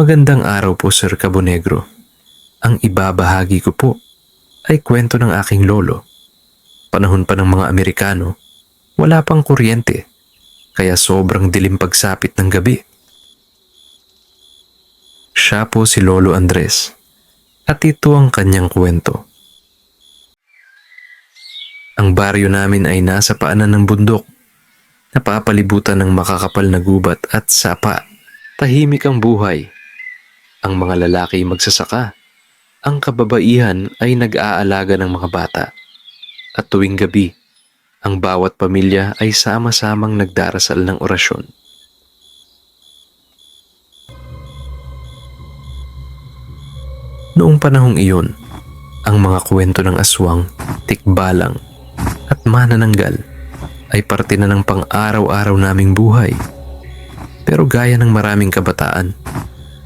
Magandang araw po Sir Cabonegro. Ang ibabahagi ko po ay kwento ng aking lolo. Panahon pa ng mga Amerikano, wala pang kuryente, kaya sobrang dilim pagsapit ng gabi. Siya po si Lolo Andres at ito ang kanyang kwento. Ang baryo namin ay nasa paanan ng bundok, napapalibutan ng makakapal na gubat at sapa. Tahimik ang buhay. Ang mga lalaki magsasaka. Ang kababaihan ay nag-aalaga ng mga bata. At tuwing gabi, ang bawat pamilya ay sama-samang nagdarasal ng orasyon. Noong panahong iyon, ang mga kwento ng aswang, tikbalang, at manananggal ay parte na ng pang-araw-araw naming buhay. Pero gaya ng maraming kabataan,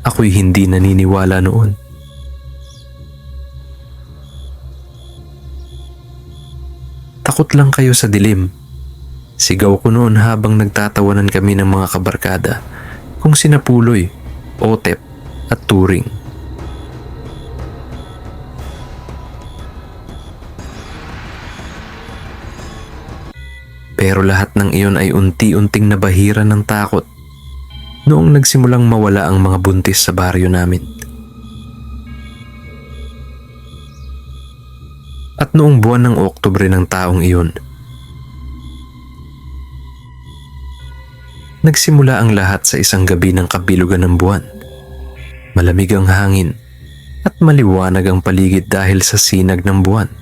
ako'y hindi naniniwala noon. Takot lang kayo sa dilim. Sigaw ko noon habang nagtatawanan kami ng mga kabarkada kung sina Puloy, Otep at Turing. Pero lahat ng iyon ay unti-unting nabahira ng takot noong nagsimulang mawala ang mga buntis sa baryo namin. At noong buwan ng Oktubre ng taong iyon, nagsimula ang lahat sa isang gabi ng kabilugan ng buwan. Malamig ang hangin at maliwanag ang paligid dahil sa sinag ng buwan.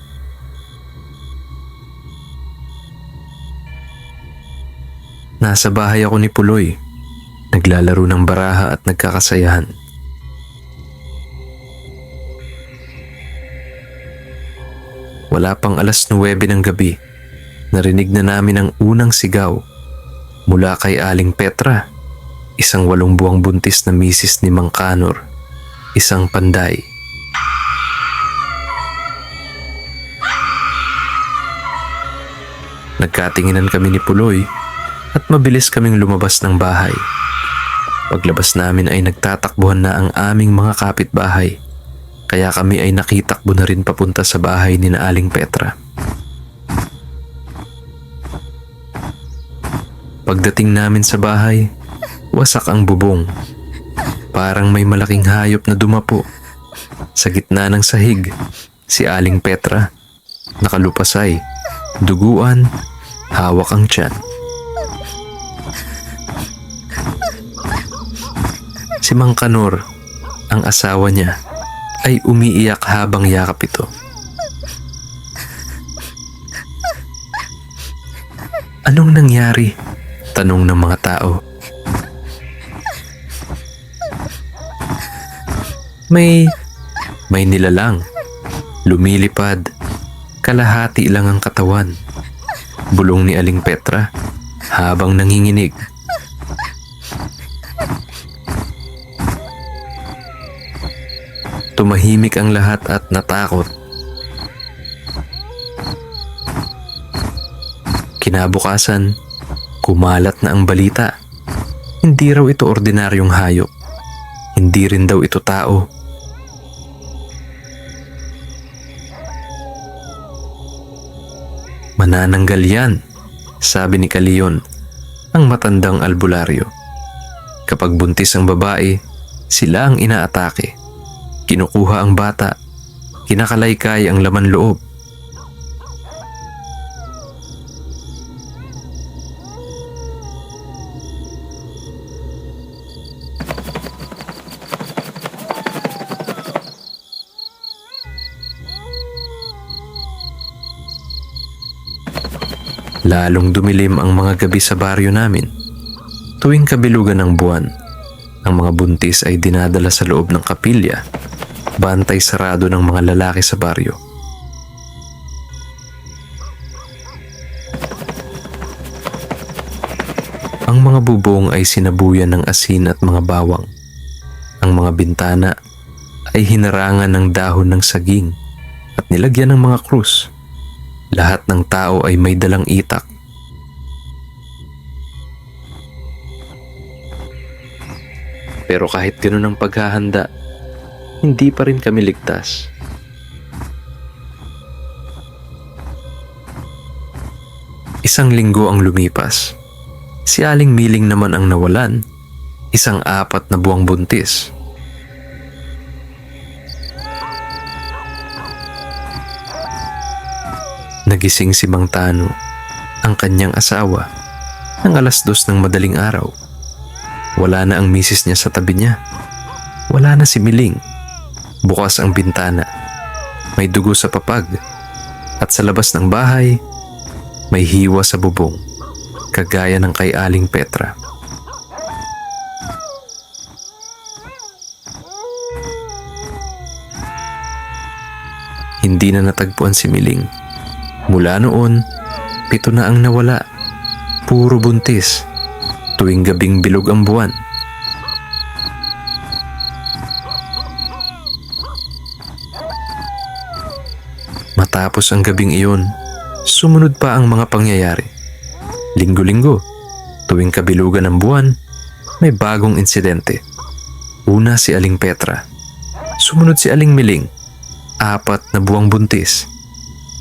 Nasa bahay ako ni Puloy. Naglalaro ng baraha at nagkakasayahan. Wala pang alas 9 ng gabi. Narinig na namin ang unang sigaw mula kay Aling Petra, isang walong buwang buntis na misis ni Mang Kanor, isang panday. Nagkatinginan kami ni Puloy at mabilis kaming lumabas ng bahay. Paglabas namin ay nagtatakbuhan na ang aming mga kapitbahay kaya kami ay nakitakbo na rin papunta sa bahay ni na Aling Petra. Pagdating namin sa bahay, wasak ang bubong. Parang may malaking hayop na dumapo. Sa gitna ng sahig, si Aling Petra. Nakalupasay, duguan, hawak ang tiyan. Si Mang Kanor, ang asawa niya, ay umiiyak habang yakap ito. Anong nangyari? Tanong ng mga tao. May, may nilalang. Lumilipad. Kalahati lang ang katawan. Bulong ni Aling Petra habang nanginginig. Tumahimik ang lahat at natakot. Kinabukasan, kumalat na ang balita. Hindi raw ito ordinaryong hayop. Hindi rin daw ito tao. Manananggal yan, sabi ni Kaliyon, ang matandang albularyo. Kapag buntis ang babae, sila ang inaatake. Kinukuha ang bata. Kinakalaykay ang laman loob. Lalong dumilim ang mga gabi sa baryo namin. Tuwing kabilugan ng buwan, ang mga buntis ay dinadala sa loob ng kapilya, bantay sarado ng mga lalaki sa baryo. Ang mga bubong ay sinabuyan ng asin at mga bawang. Ang mga bintana ay hinarangan ng dahon ng saging at nilagyan ng mga krus. Lahat ng tao ay may dalang itak. Pero kahit ganun ang paghahanda, hindi pa rin kami ligtas. Isang linggo ang lumipas. Si Aling Miling naman ang nawalan. Isang apat na buwang buntis. Nagising si Mang Tano, ang kanyang asawa, ng alas dos ng madaling araw. Wala na ang misis niya sa tabi niya. Wala na si Miling. Bukas ang bintana. May dugo sa papag. At sa labas ng bahay, may hiwa sa bubong. Kagaya ng kay Aling Petra. Hindi na natagpuan si Miling. Mula noon, pito na ang nawala. Puro buntis. Tuwing gabing bilog ang buwan. Matapos ang gabing iyon, sumunod pa ang mga pangyayari. Linggo-linggo, tuwing kabilugan ng buwan, may bagong insidente. Una si Aling Petra. Sumunod si Aling Miling. Apat na buwang buntis.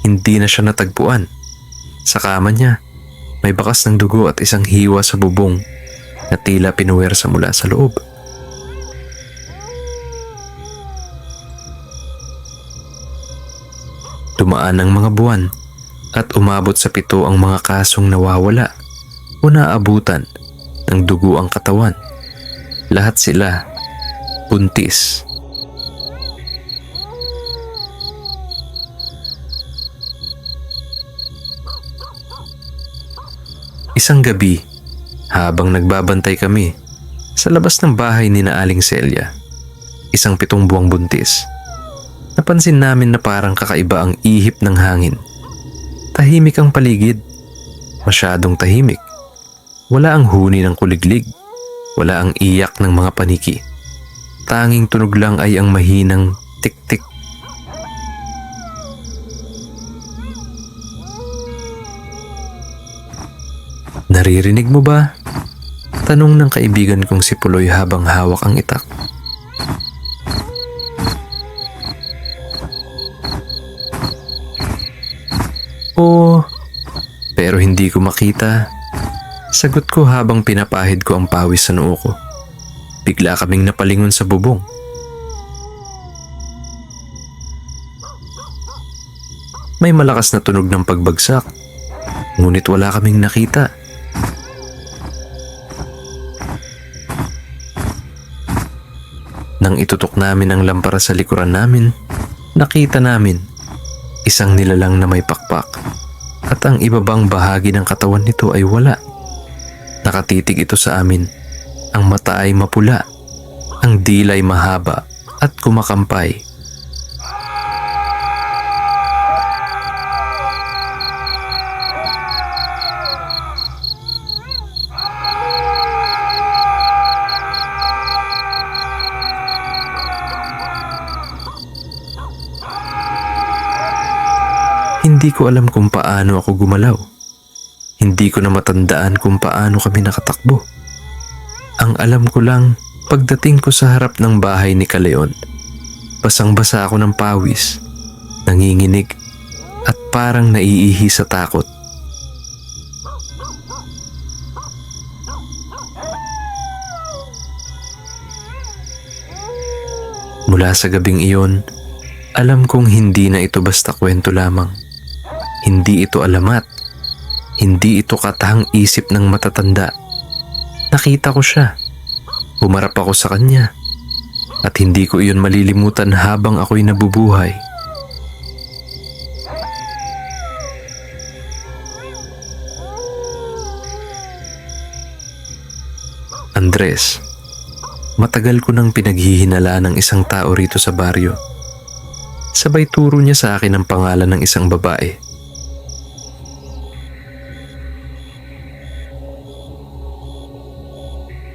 Hindi na siya natagpuan. Sa kama niya, may bakas ng dugo at isang hiwa sa bubong na tila pinuwersa mula sa loob. Dumaan ang mga buwan at umabot sa pito ang mga kasong nawawala o naabutan ng dugo ang katawan. Lahat sila buntis. Isang gabi, habang nagbabantay kami sa labas ng bahay ni na Aling Celia, isang pitong buwang buntis, napansin namin na parang kakaiba ang ihip ng hangin. Tahimik ang paligid, masyadong tahimik. Wala ang huni ng kuliglig, wala ang iyak ng mga paniki. Tanging tunog lang ay ang mahinang tik-tik Naririnig mo ba? Tanong ng kaibigan kong si Puloy habang hawak ang itak. Pero hindi ko makita. Sagot ko habang pinapahid ko ang pawis sa noo ko. Bigla kaming napalingon sa bubong. May malakas na tunog ng pagbagsak. Ngunit wala kaming nakita. Nang itutok namin ang lampara sa likuran namin, nakita namin isang nilalang na may pakpak at ang ibabang bahagi ng katawan nito ay wala. Nakatitig ito sa amin. Ang mata ay mapula, ang dilay mahaba at kumakampay. Hindi ko alam kung paano ako gumalaw. Hindi ko na matandaan kung paano kami nakatakbo. Ang alam ko lang, pagdating ko sa harap ng bahay ni Kaleon, basang-basa ako ng pawis, nanginginig, at parang naiihi sa takot. Mula sa gabing iyon, alam kong hindi na ito basta kwento lamang. Hindi ito alamat. Hindi ito katahang isip ng matatanda. Nakita ko siya. Umarap ako sa kanya. At hindi ko iyon malilimutan habang ako'y nabubuhay. Andres, matagal ko nang pinaghihinala ng isang tao rito sa baryo. Sabay turo niya sa akin ang pangalan ng isang babae.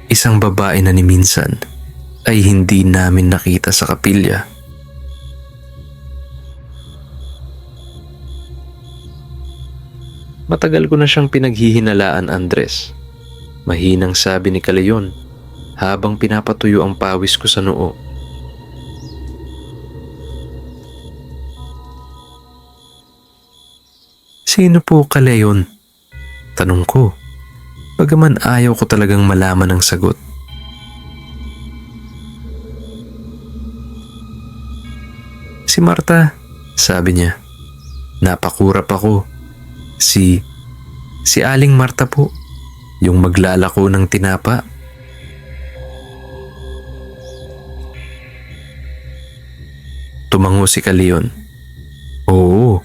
Isang babae na ni minsan ay hindi namin nakita sa kapilya. Matagal ko na siyang pinaghihinalaan, Andres. Mahinang sabi ni Kaleon habang pinapatuyo ang pawis ko sa noo. Sino po ka, Leon? Tanong ko. Bagaman ayaw ko talagang malaman ang sagot. Si Marta, sabi niya. Napakurap ako. Si, si Aling Marta po. Yung maglalako ng tinapa. Tumango si Kaleon. Oo,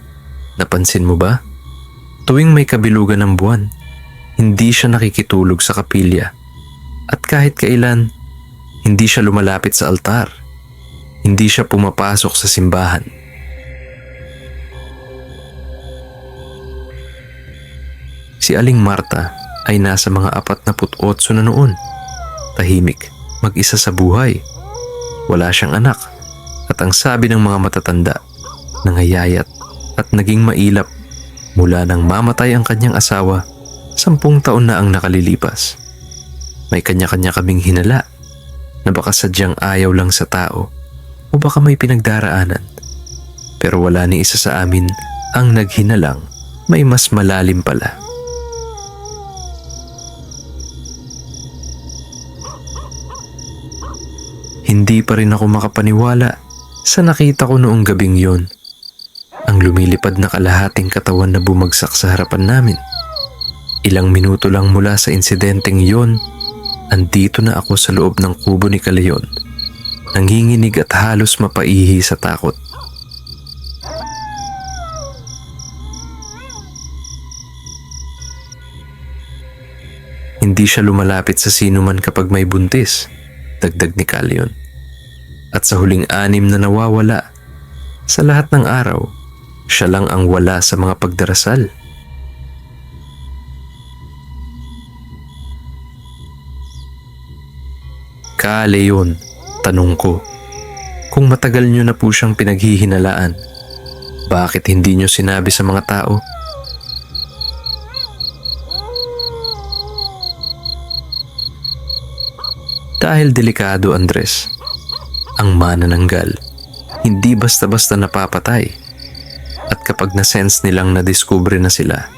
napansin mo ba? Tuwing may kabilugan ng buwan, hindi siya nakikitulog sa kapilya. At kahit kailan, hindi siya lumalapit sa altar. Hindi siya pumapasok sa simbahan. Si Aling Marta ay nasa mga apat na put-otso na noon. Tahimik, mag-isa sa buhay. Wala siyang anak at ang sabi ng mga matatanda, nangayayat at naging mailap mula nang mamatay ang kanyang asawa, sampung taon na ang nakalilipas. May kanya-kanya kaming hinala na baka sadyang ayaw lang sa tao o baka may pinagdaraanan. Pero wala ni isa sa amin ang naghinalang may mas malalim pala. Hindi pa rin ako makapaniwala sa nakita ko noong gabing yon. Ang lumilipad na kalahating katawan na bumagsak sa harapan namin. Ilang minuto lang mula sa insidenteng yon, andito na ako sa loob ng kubo ni Kaleon. Nanginginig at halos mapaihi sa takot. Hindi siya lumalapit sa sino man kapag may buntis, dagdag ni Kaleon. At sa huling anim na nawawala, sa lahat ng araw, siya lang ang wala sa mga pagdarasal. Ka, Leon, tanong ko, kung matagal niyo na po siyang pinaghihinalaan, bakit hindi niyo sinabi sa mga tao? Dahil delikado, Andres, ang manananggal, hindi basta-basta napapatay. At kapag na-sense nilang na-discover na sila,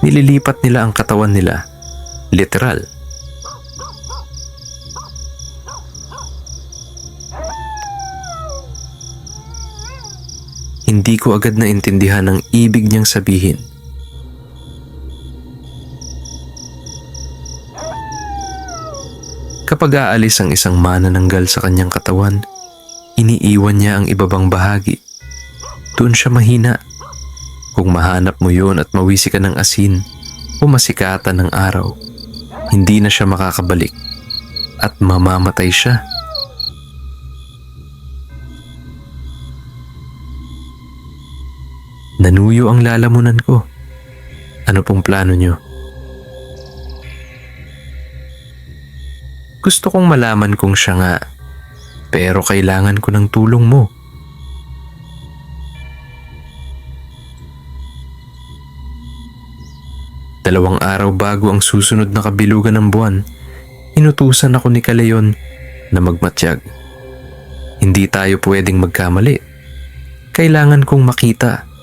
nililipat nila ang katawan nila, literal. Hindi ko agad naintindihan ang ibig niyang sabihin. Kapag aalis ang isang manananggal sa kanyang katawan, iniiwan niya ang ibabang bahagi. Doon siya mahina. Kung mahanap mo yon at mawisi ka ng asin o masikatan ng araw, hindi na siya makakabalik at mamamatay siya. Nanuyo ang lalamunan ko. Ano pong plano niyo? Gusto kong malaman kung siya nga, pero kailangan ko ng tulong mo. Dalawang araw bago ang susunod na kabilugan ng buwan, inutusan ako ni Kaleon na magmatsyag. Hindi tayo pwedeng magkamali. Kailangan kong makita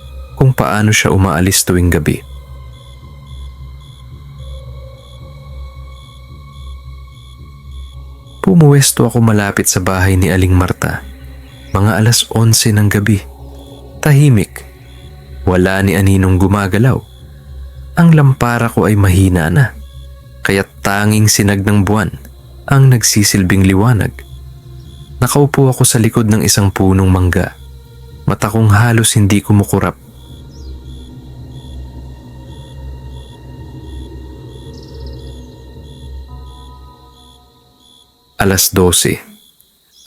kung paano siya umaalis tuwing gabi. Pumuwesto ako malapit sa bahay ni Aling Marta. Mga alas 11 ng gabi. Tahimik. Wala ni Aninong gumagalaw. Ang lampara ko ay mahina na. Kaya tanging sinag ng buwan ang nagsisilbing liwanag. Nakaupo ako sa likod ng isang punong mangga. Mata kong halos hindi kumukurap. Alas 12.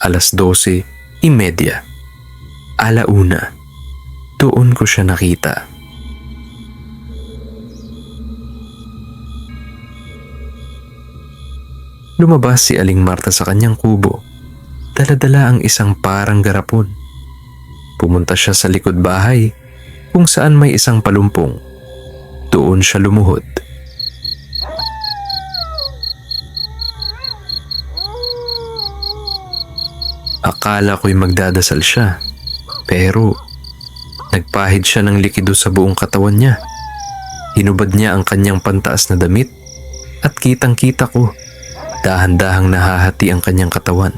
Alas 12, imedya. Alauna. Doon ko siya nakita. Lumabas si Aling Marta sa kanyang kubo. Daladala ang isang parang garapon. Pumunta siya sa likod bahay kung saan may isang palumpong. Doon siya lumuhod. Akala ko'y magdadasal siya. Pero nagpahid siya ng likido sa buong katawan niya. Hinubad niya ang kanyang pantaas na damit at kitang-kita ko dahan-dahang nahahati ang kanyang katawan.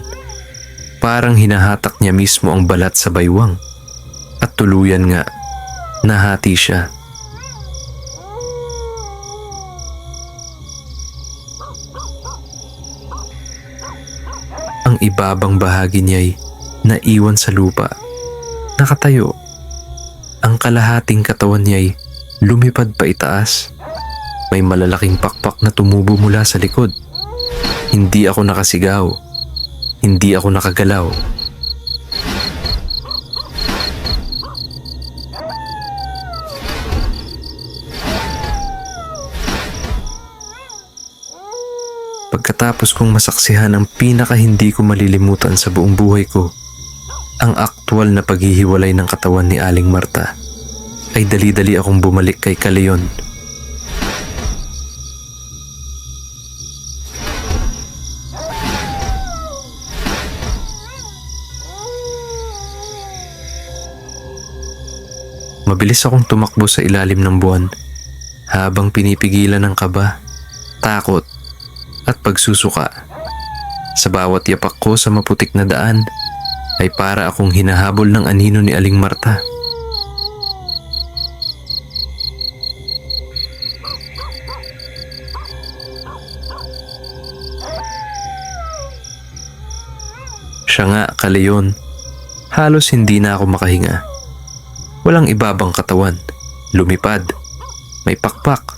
Parang hinahatak niya mismo ang balat sa baywang. At tuluyan nga, nahati siya. Ang ibabang bahagi niya'y naiwan sa lupa. Nakatayo. Ang kalahating katawan niya'y lumipad pa itaas. May malalaking pakpak na tumubo mula sa likod. Hindi ako nakasigaw. Hindi ako nakagalaw. Pagkatapos kong masaksihan ang pinaka hindi ko malilimutan sa buong buhay ko, ang aktwal na paghihiwalay ng katawan ni Aling Marta, ay dali-dali akong bumalik kay Kaleon. Mabilis akong tumakbo sa ilalim ng buwan habang pinipigilan ng kaba, takot at pagsusuka. Sa bawat yapak ko sa maputik na daan ay para akong hinahabol ng anino ni Aling Marta. Siya nga, kaleyon. Halos hindi na ako makahinga. Walang ibabang katawan. Lumipad. May pakpak.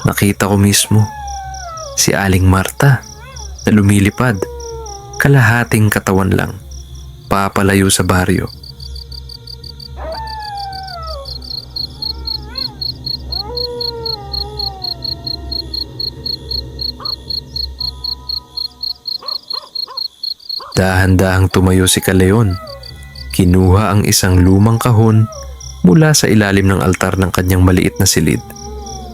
Nakita ko mismo si Aling Marta na lumilipad. Kalahating katawan lang. Papalayo sa baryo. Dahan-dahang tumayo si Kaleon. Kinuha ang isang lumang kahon mula sa ilalim ng altar ng kanyang maliit na silid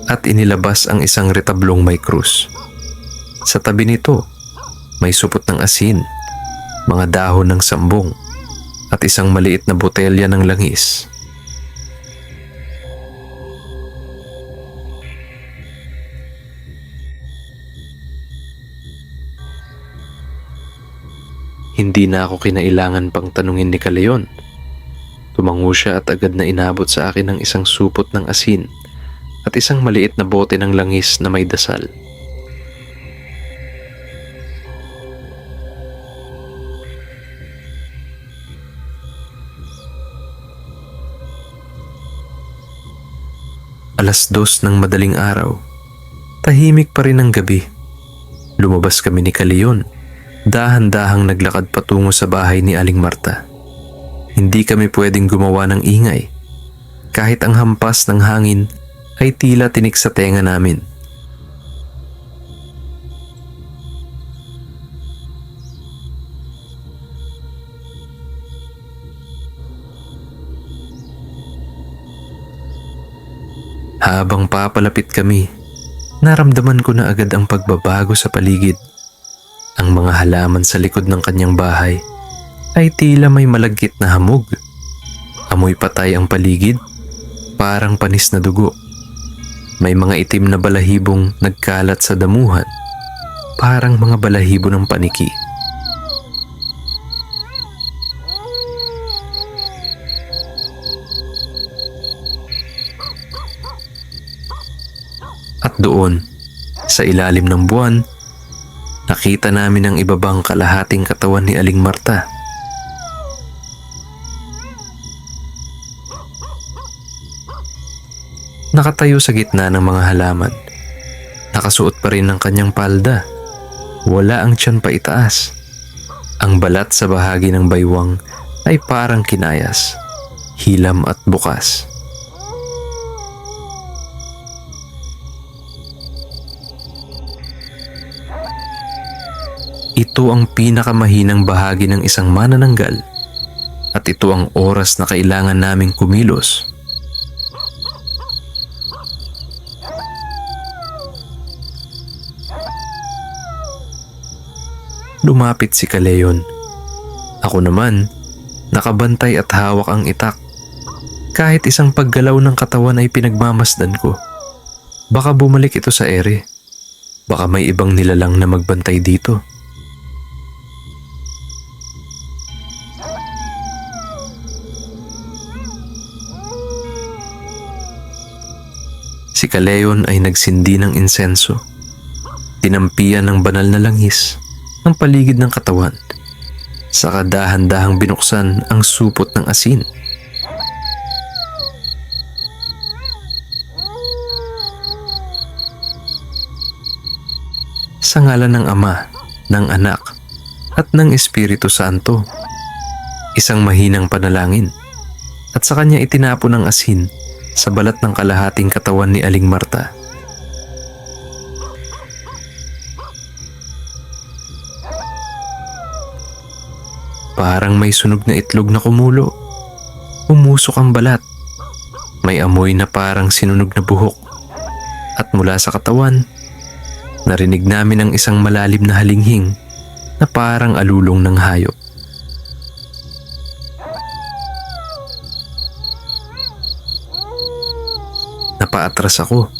at inilabas ang isang retablong may krus. Sa tabi nito, may supot ng asin, mga dahon ng sambong, at isang maliit na botelya ng langis. Hindi na ako kinailangan pang tanungin ni Kaleon. Tumango siya at agad na inabot sa akin ng isang supot ng asin at isang maliit na bote ng langis na may dasal. Alas dos ng madaling araw. Tahimik pa rin ang gabi. Lumabas kami ni Kaleon. Dahan-dahang naglakad patungo sa bahay ni Aling Marta. Hindi kami pwedeng gumawa ng ingay. Kahit ang hampas ng hangin ay tila tinik sa tenga namin. Habang papalapit kami, naramdaman ko na agad ang pagbabago sa paligid. Ang mga halaman sa likod ng kanyang bahay ay tila may malagkit na hamog. Amoy patay ang paligid, parang panis na dugo. May mga itim na balahibong nagkalat sa damuhan, parang mga balahibo ng paniki. At doon, sa ilalim ng buwan, nakita namin ang ibabang kalahating katawan ni Aling Marta. Nakatayo sa gitna ng mga halaman. Nakasuot pa rin ng kanyang palda. Wala ang tiyan pa itaas. Ang balat sa bahagi ng baywang ay parang kinayas, hilam at bukas. Ito ang pinakamahinang bahagi ng isang manananggal at ito ang oras na kailangan naming kumilos lumapit si Kaleon. Ako naman, nakabantay at hawak ang itak. Kahit isang paggalaw ng katawan ay pinagmamasdan ko. Baka bumalik ito sa ere. Baka may ibang nilalang na magbantay dito. Si Kaleon ay nagsindi ng insenso. Tinampian ng banal na langis ang paligid ng katawan. Saka dahan-dahang binuksan ang supot ng asin. Sa ngalan ng Ama, ng Anak, at ng Espiritu Santo. Isang mahinang panalangin. At sa kanya itinapon ang asin sa balat ng kalahating katawan ni Aling Marta. Parang may sunog na itlog na kumulo. Umusok ang balat. May amoy na parang sinunog na buhok. At mula sa katawan, narinig namin ang isang malalim na halinghing na parang alulong ng hayop. Napaatras ako.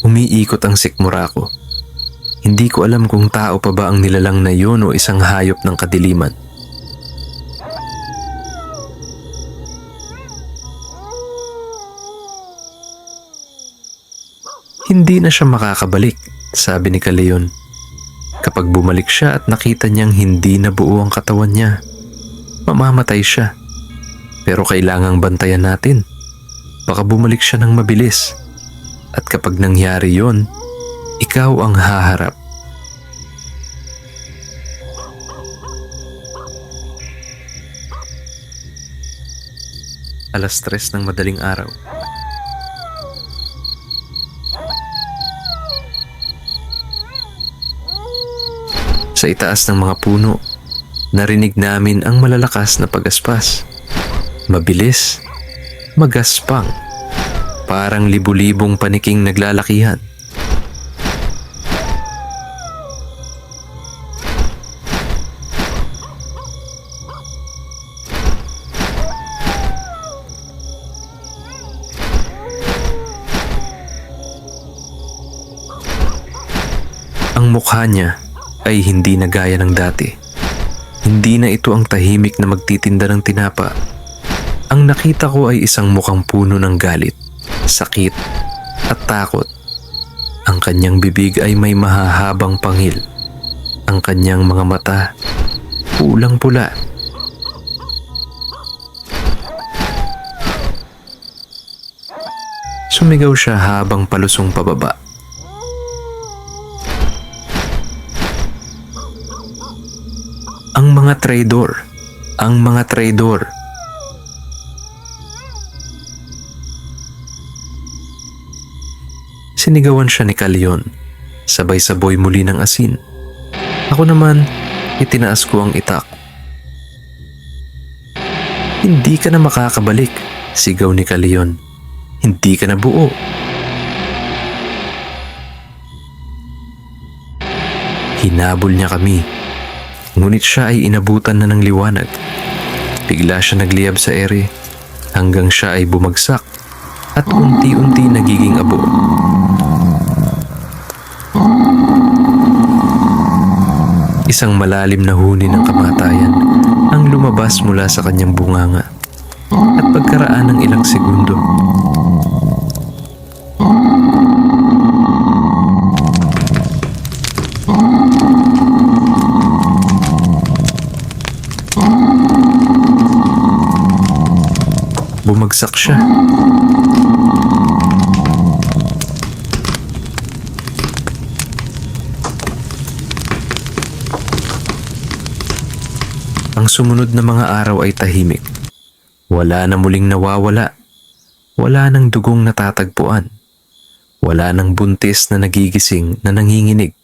Umiikot ang sikmura ko. Hindi ko alam kung tao pa ba ang nilalang na yun o isang hayop ng kadiliman. Hindi na siya makakabalik, sabi ni Kaleon. Kapag bumalik siya at nakita niyang hindi na buo ang katawan niya, mamamatay siya. Pero kailangang bantayan natin. Baka bumalik siya ng mabilis. At kapag nangyari yon, ikaw ang haharap. Alas tres ng madaling araw. Sa itaas ng mga puno, narinig namin ang malalakas na pagaspas. Mabilis, magaspang, parang libu-libong paniking naglalakihan. Ang mukha niya ay hindi na gaya ng dati. Hindi na ito ang tahimik na magtitinda ng tinapa. Ang nakita ko ay isang mukhang puno ng galit, sakit, at takot. Ang kanyang bibig ay may mahahabang pangil. Ang kanyang mga mata, pulang pula. Sumigaw siya habang palusong pababa. Ang mga traidor. Ang mga traidor. Sinigawan siya ni Kalion. Sabay-saboy muli ng asin. Ako naman, itinaas ko ang itak. Hindi ka na makakabalik, sigaw ni Kalion. Hindi ka na buo. Hinabol niya kami Ngunit siya ay inabutan na ng liwanag. Bigla siya nagliyab sa ere hanggang siya ay bumagsak at unti-unti nagiging abo. Isang malalim na huni ng kamatayan ang lumabas mula sa kanyang bunganga at pagkaraan ng ilang segundo Bumagsak siya. Ang sumunod na mga araw ay tahimik. Wala na muling nawawala. Wala nang dugong natatagpuan. Wala nang buntis na nagigising na nanginginig.